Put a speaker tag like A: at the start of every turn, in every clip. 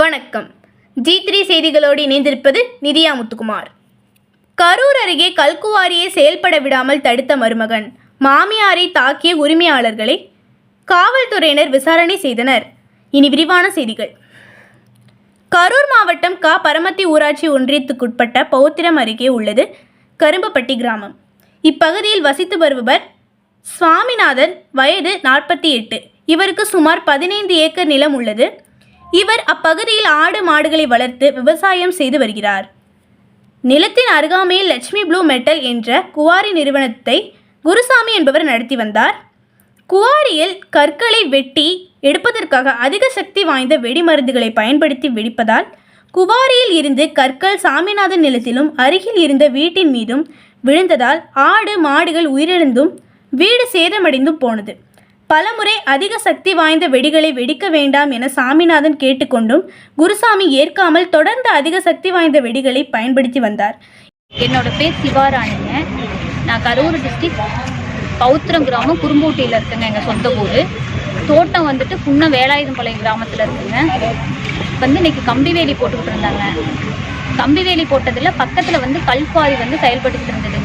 A: வணக்கம். G three செய்திகளோடு இணைந்திருப்பது நிதியா முத்துக்குமார். கரூர் அருகே கல்குவாரியை செயல்பட விடாமல் தடுத்த மருமகன். மாமியாரை தாக்கிய உரிமையாளர்களை காவல்துறையினர் விசாரணை செய்தனர். இனி விரிவான செய்திகள். கரூர் மாவட்டம் கா. பரமத்தி ஊராட்சி ஒன்றியத்துக்குட்பட்ட பௌத்திரம் அருகே உள்ளது கரும்பப்பட்டி கிராமம். இப்பகுதியில் வசித்து வருபவர் சுவாமிநாதன் வயது நாற்பத்தி எட்டு. இவருக்கு சுமார் பதினைந்து ஏக்கர் நிலம் உள்ளது. இவர் அப்பகுதியில் ஆடு மாடுகளை வளர்த்து விவசாயம் செய்து வருகிறார். நிலத்தின் அருகாமையில் லட்சுமி ப்ளூ மெட்டல் என்ற குவாரி நிறுவனத்தை குருசாமி என்பவர் நடத்தி வந்தார். குவாரியில் கற்களை வெட்டி எடுப்பதற்காக அதிக சக்தி வாய்ந்த வெடிமருந்துகளை பயன்படுத்தி வெடிப்பதால் குவாரியில் இருந்து கற்கள் சாமிநாதன் நிலத்திலும் அருகில் இருந்த வீட்டின் மீதும் விழுந்ததால் ஆடு மாடுகள் உயிரிழந்தும் வீடு சேதமடைந்தும் போனது. பலமுறை அதிக சக்தி வாய்ந்த வெடிகளை வெடிக்க வேண்டாம் என சாமிநாதன் கேட்டுக்கொண்டும் குருசாமி ஏற்காமல் தொடர்ந்து அதிக சக்தி வாய்ந்த வெடிகளை பயன்படுத்தி வந்தார்.
B: என்னோட பேர் சிவாராணிங்க. நான் கரூர் டிஸ்ட்ரிக்ட் பௌத்திரம் கிராமம் குறும்பூட்டியில் இருக்குங்க எங்கள் சொந்த ஊர். தோட்டம் வந்துட்டு புன்ன வேலாயுதம்பாளையம் கிராமத்தில் இருக்குங்க. வந்து இன்னைக்கு கம்பி வேலி போட்டுக்கிட்டு இருந்தாங்க. கம்பி வேலி போட்டதில் பக்கத்தில் வந்து கல்குவாரி வந்து செயல்பட்டுக்கிட்டு இருந்தது.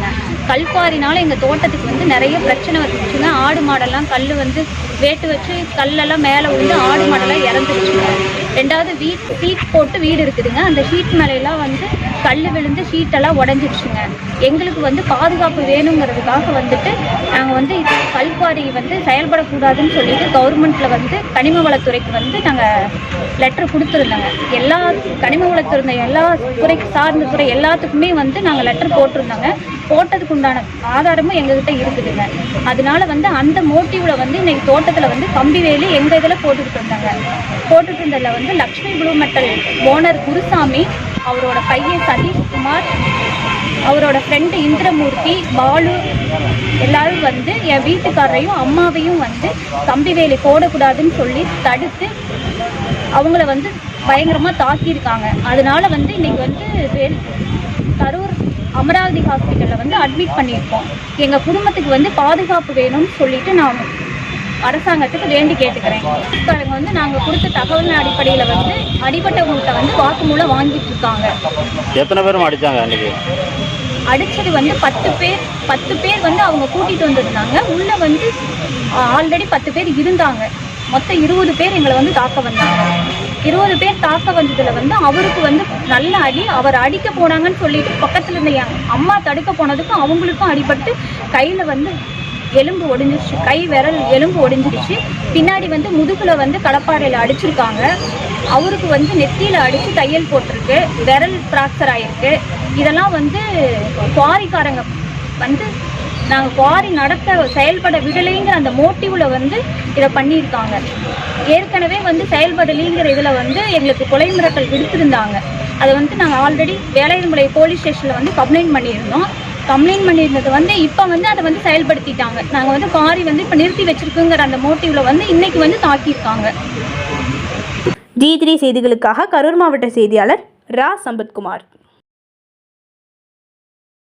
B: கல்குவாரினால எங்கள் தோட்டத்துக்கு வந்து நிறைய பிரச்சனை வந்துச்சுங்க. ஆடு மாடெல்லாம் கல் வந்து வேட்டு வச்சு கல்லெல்லாம் மேலே விழுந்து ஆடு மாடெல்லாம் இறந்துருச்சுங்க. ரெண்டாவது வீட் ஷீட் போட்டு வீடு இருக்குதுங்க. அந்த ஷீட் மேலையெல்லாம் வந்து கல் விழுந்து ஷீட்டெல்லாம் உடஞ்சிடுச்சுங்க எங்களுக்கு வந்து பாதுகாப்பு வேணுங்கிறதுக்காக வந்துட்டு நாங்கள் வந்து இது கல்குவாரி வந்து செயல்படக்கூடாதுன்னு சொல்லிட்டு கவர்மெண்ட்டில் வந்து கனிம வளத்துறைக்கு வந்து நாங்கள் லெட்டர் கொடுத்துருந்தோங்க. எல்லா கனிம வளத்துறை எல்லா துறைக்கு சார்ந்த துறை எல்லாத்துக்குமே வந்து நாங்கள் லெட்டர் போட்டிருந்தோங்க. போட்டதுக்கு உண்டான ஆதாரமும் எங்ககிட்ட இருக்குதுங்க. அதனால வந்து அந்த மோட்டிவ்ல வந்து இன்னைக்கு தோட்டத்தில் வந்து கம்பி வேலி எங்கள் இதில் போட்டுக்கிட்டு இருந்தாங்க. போட்டுட்டு இருந்ததில் வந்து வந்து Lakshmi blue metal owner Gurusamy அவரோட பையன் சதீஷ்குமார் அவரோட ஃப்ரெண்டு இந்திரமூர்த்தி பாலு எல்லாரும் வந்து என் வீட்டுக்காரரையும் அம்மாவையும் வந்து கம்பி வேலி போடக்கூடாதுன்னு சொல்லி தடுத்து அவங்கள வந்து பயங்கரமாக தாக்கியிருக்காங்க. அதனால வந்து இன்னைக்கு வந்து கரூர் அமராவதி ஹாஸ்பிட்டலில் வந்து அட்மிட் பண்ணியிருக்கோம். எங்கள் குடும்பத்துக்கு வந்து பாதுகாப்பு வேணும்னு சொல்லிட்டு நான் அரசாங்கத்துக்கு வேண்டி கேட்டுக்கிறேன். காரங்க வந்து நாங்கள் கொடுத்த தகவல் அடிப்படையில் வந்து அடிபட்டவங்கள்ட்ட வந்து வாக்குமூலம் வாங்கிட்டு இருக்காங்க
C: எத்தனை பேரும் அன்னைக்கு?
B: அடிச்சது வந்து பத்து பேர் பத்து பேர் வந்து அவங்க கூட்டிட்டு வந்திருந்தாங்க. உள்ள வந்து ஆல்ரெடி பத்து பேர் இருந்தாங்க. மொத்தம் இருபது பேர் எங்களை வந்து தாக்க வந்தாங்க. இருபது பேர் தாக்க வந்ததுல வந்து அவருக்கு வந்து நல்ல அடி அவர் அடிக்க போனாங்கன்னு சொல்லிட்டு பக்கத்துல இருந்த அம்மா தடுக்க போனதுக்கும் அவங்களுக்கும் அடிபட்டு கையில வந்து எலும்பு ஒடிஞ்சிருச்சு. கை விரல் எலும்பு ஒடிஞ்சிருச்சு. பின்னாடி வந்து முதுகுல வந்து கடப்பாறையில் அடிச்சிருக்காங்க. அவருக்கு வந்து நெத்தியில் அடித்து தையல் போட்டிருக்கு. விரல் ஃப்ராக்சர் ஆயிருக்கு. இதெல்லாம் வந்து குவாரிக்காரங்க வந்து நாங்கள் குவாரி நடத்த செயல்பட விடலைங்கிற அந்த மோட்டிவில் வந்து இதை பண்ணியிருக்காங்க. ஏற்கனவே வந்து செயல்படலைங்கிற இதில் வந்து எங்களுக்கு கொலை மிரட்டல் விடுத்திருந்தாங்க. அதை வந்து நாங்கள் ஆல்ரெடி வேலையன்மலை போலீஸ் ஸ்டேஷனில் வந்து கம்ப்ளைண்ட் பண்ணியிருந்தோம். கம்ப்ளைண்ட் பண்ணியிருந்தது வந்து இப்போ வந்து அதை வந்து செயல்படுத்திட்டாங்க. நாங்கள் வந்து காரி வந்து இப்போ நிறுத்தி வச்சிருக்குங்கிற அந்த மோட்டிவ்ல வந்து இன்னைக்கு வந்து தாக்கியிருக்காங்க.
A: ஜி த்ரீ செய்திகளுக்காக கரூர் மாவட்ட செய்தியாளர் ரா சம்பத்குமார்.